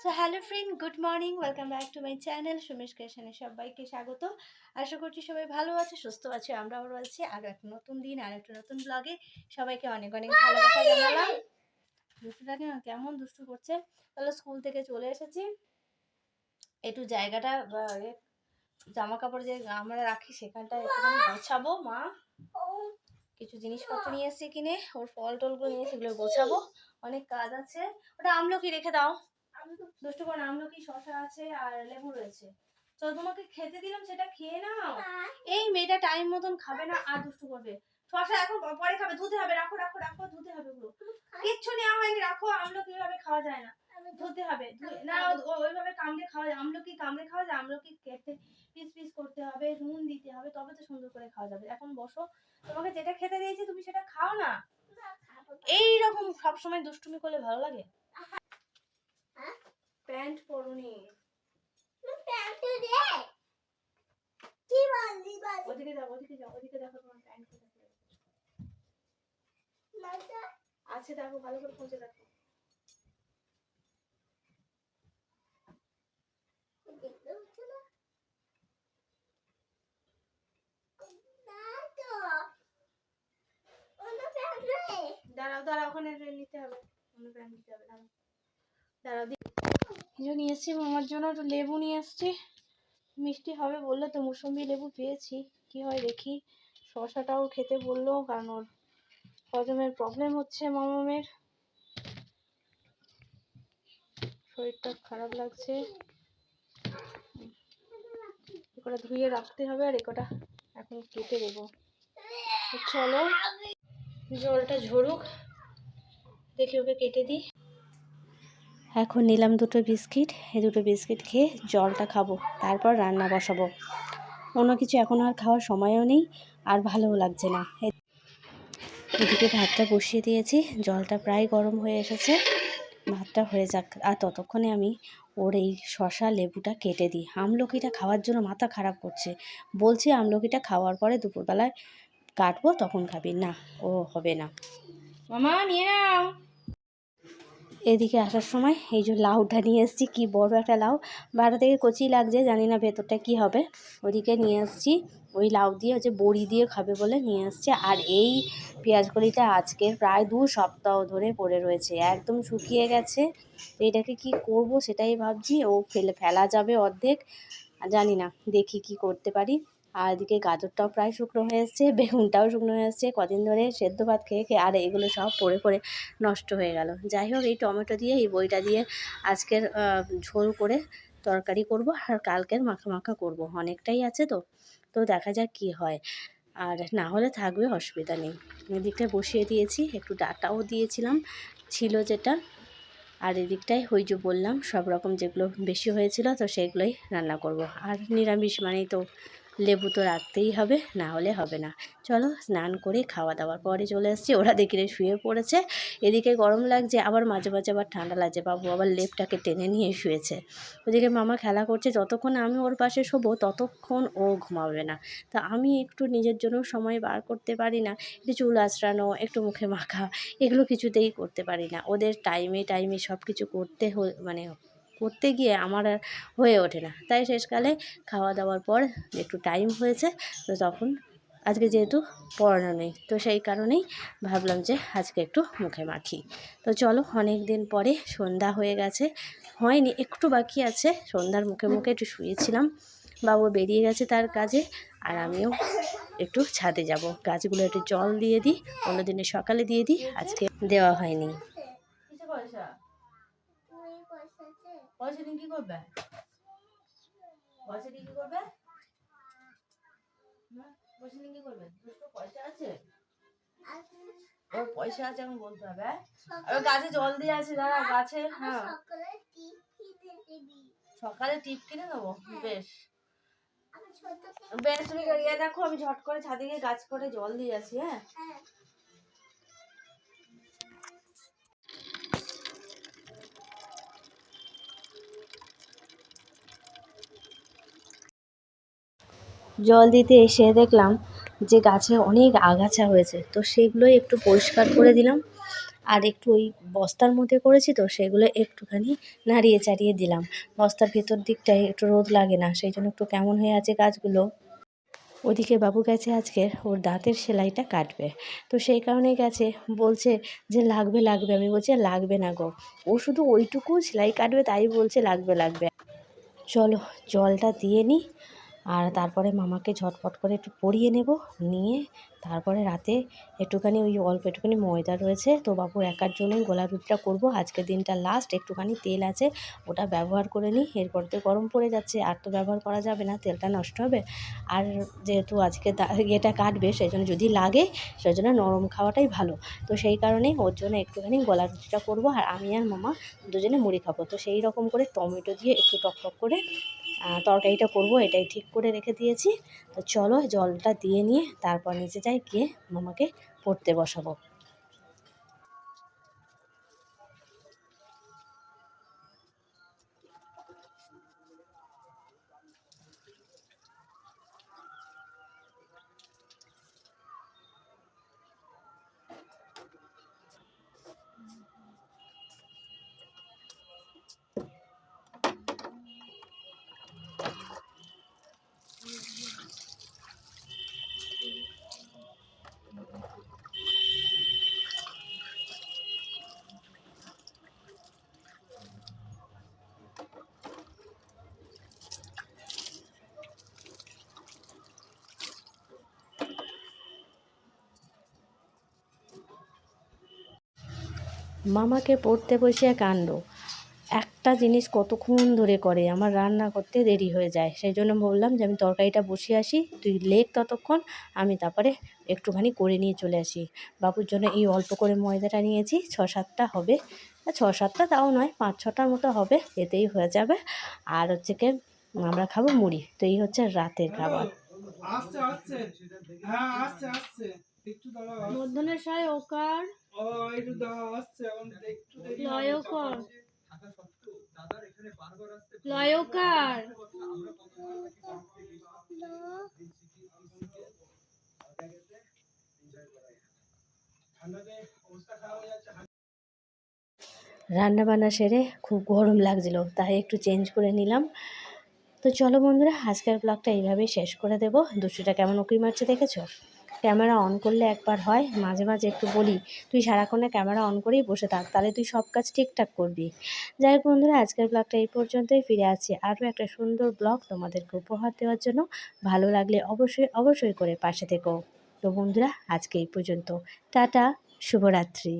So hello friend good morning welcome back to my channel Sumesh ক্রিয়েশনে সবাইকে স্বাগত। আশা করছি সবাই ভালো আছে, সুস্থ আছে আমরা ভালো আছি। একটা নতুন দিন, আর একটা নতুন ব্লগে সবাইকে অনেক অনেক ভালোবাসা জানালাম। দুষ্টুটাকে কেমন দুষ্টু করছে? তাহলে স্কুল থেকে চলে এসেছি। একটু জায়গাটা জামা কাপড় যে আমরা রাখি সেখানটা একটুখানি গোছাবো, মা। কিছু জিনিসপত্র নিয়ে এসেছি কিনে, ওর ফল টলগুলো নিয়ে সেগুলো গোছাবো। অনেক কাজ আছে। ওটা আমলকি রেখে দাও। দুষ্টু করে আমলকি শশা আছে আর লেবু রয়েছে। তো তোমাকে খেতে দিলাম সেটা খেয়ে নাও। এই মেয়েটা টাইম মতন খাবে না আর দুষ্টু করবে। শশা এখন পরে খাবে ধুতে হবে রাখো রাখো রাখো ধুতে হবে পুরো কিচ্ছু নেওয়া হয়নি রাখো আমলকি ভাবে খাওয়া যায় না। ধুতে হবে না ওইভাবে কামড়ে খাওয়া যায় আমলকি কামড়ে খাওয়া যায় আমলকি কেটে পিস পিস করতে হবে নুন দিতে হবে তবে তো সুন্দর করে খাওয়া যাবে। এখন বসো তোমাকে যেটা খেতে দিয়েছি তুমি সেটা খাও না। এই রকম সবসময় দুষ্টুমি করলে ভালো লাগে? প্যান্ট পরুনি। ওদিকে যাও ওদিকে যাও ওদিকে দেখো তোমার প্যান্ট কোথায়। আছে দেখো ভালো করে খুঁজে দেখো। দাঁড়াও দাঁড়াও ওখানে নিতে হবে। অন্য প্যান্ট নিতে হবে দাঁড়াও। দাঁড়াও নিয়ে এসছি আমার জন্য একটু লেবু নিয়ে এসছি। মিষ্টি হবে বললে তো মুসম্বি লেবু পেয়েছি। কি হয় দেখি। শশাটাও খেতে বলল, কারণ ওর হজমের প্রবলেম হচ্ছে মামামের। শরীরটা খারাপ লাগছে। একটা ধুয়ে রাখতে হবে আর একটা এখন কেটে দেবো। চলো। জলটা ঝরুক। দেখি ওকে কেটে দিই। এখন নিলাম দুটো বিস্কিট, এই দুটো বিস্কিট খেয়ে জলটা খাব, তারপর রান্না বসাবো। অন্য কিছু এখন আর খাওয়ার সময়ও নেই, আর ভালোও লাগছে না। এদিকে ভাতটা বসিয়ে দিয়েছি, জলটা প্রায় গরম হয়ে এসেছে। ভাতটা হয়ে যাক, আর ততক্ষণে আমি ওর এই শশা লেবুটা কেটে দিই। আমলকিটা খাওয়ার জন্য মাথা খারাপ করছে। বলছি আমলকিটা খাওয়ার পরে দুপুরবেলায় কাটবো, তখন খাবি। না, ও হবে না। মামা, নিয়ে নাও। এদিকে আসার সময় এই যে লাউটা নিয়ে এসেছি, কি বড় একটা লাউ। বাইরে থেকে কচি লাগছে, জানি না ভেতরটা কি হবে। ওদিকে নিয়ে এসেছি, ওই লাউ দিয়ে হচ্ছে বড়ি দিয়ে খাবে বলে নিয়ে এসছে। আর এই পেঁয়াজকলিটা আজকের প্রায় দু সপ্তাহ ধরে পড়ে রয়েছে, একদম শুকিয়ে গেছে। এটাকে কি করব সেটাই ভাবছি, ও ফেলে, ফেলা যাবে অর্ধেক। জানি না, দেখি কি করতে পারি। আর এদিকে গাজরটাও প্রায় শুকনো হয়ে এসছে, বেগুনটাও শুকনো হয়ে এসছে। কদিন ধরে সেদ্ধ ভাত খেয়ে খেয়ে আর এগুলো সব পড়ে পড়ে নষ্ট হয়ে গেল। যাই হোক, এই টমেটো দিয়ে, এই বইটা দিয়ে আজকের ঝোল করে তরকারি করব আর কালকের মাখা মাখা করব। অনেকটাই আছে তো তো দেখা যাক কি হয়। আর না হলে থাকবে, অসুবিধা নেই। এদিকটায় বসিয়ে দিয়েছি, একটু ডাটাও দিয়েছিলাম, ছিল যেটা। আর এদিকটায় ওই বললাম, সব রকম যেগুলো বেশি হয়েছিল তো সেগুলোই রান্না করব। আর নিরামিষ মানেই তো লেবু তো রাখতেই হবে, না হলে হবে না। চলো স্নান করে খাওয়া দাওয়ার পরে চলে এসেছি, ওরা দেখি রে শুয়ে পড়েছে। এদিকে গরম লাগছে, আবার মাঝে মাঝে আবার ঠান্ডা লাগছে, বাবু আবার লেপটাকে টেনে নিয়ে শুয়েছে। ওদিকে মামা খেলা করছে, যতক্ষণ আমি ওর পাশে শোবো ততক্ষণ ও ঘুমাবে না। তা আমি একটু নিজের জন্য সময় বার করতে পারি না, একটু চুল আঁচড়ানো, একটু মুখে মাখা, এগুলো কিছুতেই করতে পারি না। ওদের টাইমে টাইমে সব কিছু করতে হ- মানে করতে গিয়ে আমার আর হয়ে ওঠে না। তাই শেষকালে খাওয়া দাওয়ার পর একটু টাইম হয়েছে, তো তখন আজকে যেহেতু পড়ানো নেই, তো সেই কারণেই ভাবলাম যে আজকে একটু মুখে মাখি। তো চলো অনেক দিন পরে সন্ধ্যা হয়ে গেছে, হয়নি, একটু বাকি আছে, সন্ধ্যার মুখে মুখে একটু শুয়েছিলাম, বাবু বেরিয়ে গেছে তার কাজে, আর আমিও একটু ছাদে যাব। গাছগুলো একটু জল দিয়ে দিই, অন্যদিনে সকালে দিয়ে দিই, আজকে দেওয়া হয়নি। পয়সা দিয়ে কি করবে? পয়সা দিয়ে কি করবে? হ্যাঁ? পয়সা দিয়ে কি করবে? পয়সা আছে। ওর পয়সা আছে এখন বলতে হবে হ্যাঁ? আর গাছে জল দিয়ে আছে দাঁড়া গাছে হ্যাঁ। সকালে টিপ কিনে দেবো বেশ। বেশ তুমি ইয়ে দেখো আমি ঝট করে ছাদে গিয়ে গাছ করে জল দিয়ে আসি হ্যাঁ। জল দিতে এসে দেখলাম যে গাছে অনেক আগাছা হয়েছে। তো সেগুলোই একটু পরিষ্কার করে দিলাম। আর একটু ওই বস্তার মধ্যে করেছি তো সেগুলো একটুখানি নাড়িয়ে চাড়িয়ে দিলাম। বস্তার ভেতর দিকটায় একটু রোদ লাগে না, সেই জন্য একটু কেমন হয়ে আছে গাছগুলো? ওদিকে বাবু গেছে আজকে, ওর দাঁতের সেলাইটা কাটবে। তো সেই কারণে গেছে, বলছে যে লাগবে লাগবে। আমি বলছি, লাগবে না গো। ও শুধু ওইটুকু সেলাই কাটবে, তাই বলছে, লাগবে লাগবে। চলো, জলটা দিয়ে নিই আর তারপরে মামাকে ঝটপট করে একটু পরিয়ে নেব, নিয়ে তারপরে রাতে একটুখানি ওই অল্প একটুখানি ময়দা রয়েছে। তো বাবুর একার জন্যই গোলা রুটিটা করব। আজকের দিনটা লাস্ট একটুখানি তেল আছে, ওটা ব্যবহার করে নিই। এরপর তো গরম পড়ে যাচ্ছে, আর তো ব্যবহার করা যাবে না, তেলটা নষ্ট হবে। আর যেহেতু আজকে ইয়েটা কাটবে সেই জন্য যদি লাগে সেই জন্য নরম খাওয়াটাই ভালো। তো সেই কারণেই ওর জন্য একটুখানি গলা রুটিটা করব। আর আমি আর মামা দুজনে মুড়ি খাব। তো সেই রকম করে টমেটো দিয়ে একটু টক টক করে তরকারিটা করব, এটাই ঠিক করে রেখে দিয়েছি। তো চলো জলটা দিয়ে নিয়ে তারপর নিচে যাই, গিয়ে মামাকে পড়তে বসাবো। মামাকে পড়তে বসিয়ে কাণ্ড একটা জিনিস কতক্ষণ ধরে করে, আমার রান্না করতে দেরি হয়ে যায়। সেই জন্য বললাম যে, আমি তরকারিটা বসিয়ে আসি, তুই লেখ ততক্ষণ, আমি তারপরে একটুখানি করে নিয়ে চলে আসি। বাবুর জন্য এই অল্প করে ময়দাটা নিয়েছি, ছ সাতটা হবে। ছ সাতটা তাও নয়, পাঁচ ছটার মতো হবে, এতেই হয়ে যাবে। আর হচ্ছে কি, আমরা খাব মুড়ি। তো এই হচ্ছে রাতের খাবার। আসছে আসছে। হ্যাঁ আসছে আসছে। মধ্যনের সায় ওকার ও একটু দাঁড়াও আসছে এখন একটু দেখি লয়কর রান্না বান্না সেরে খুব গরম লাগছিল তাই একটু চেঞ্জ করে নিলাম। তো চলো বন্ধুরা আজকের ব্লগটা এইভাবেই শেষ করে দেব। দুশোটা কেমন উকি মারছে দেখেছ? ক্যামেরা অন করলে একবার হয়, মাঝে মাঝে একটু বলি, তুই সারাক্ষণে ক্যামেরা অন করেই বসে থাক, তাহলে তুই সব কাজ ঠিকঠাক করবি। যাই হোক বন্ধুরা, আজকের ব্লগটা এই পর্যন্তই, ফিরে আসছি আরও একটা সুন্দর ব্লগ তোমাদেরকে উপহার দেওয়ার জন্য। ভালো লাগলে অবশ্যই অবশ্যই করে পাশে থেকো। তো বন্ধুরা, আজকে এই পর্যন্ত। টাটা, শুভরাত্রি।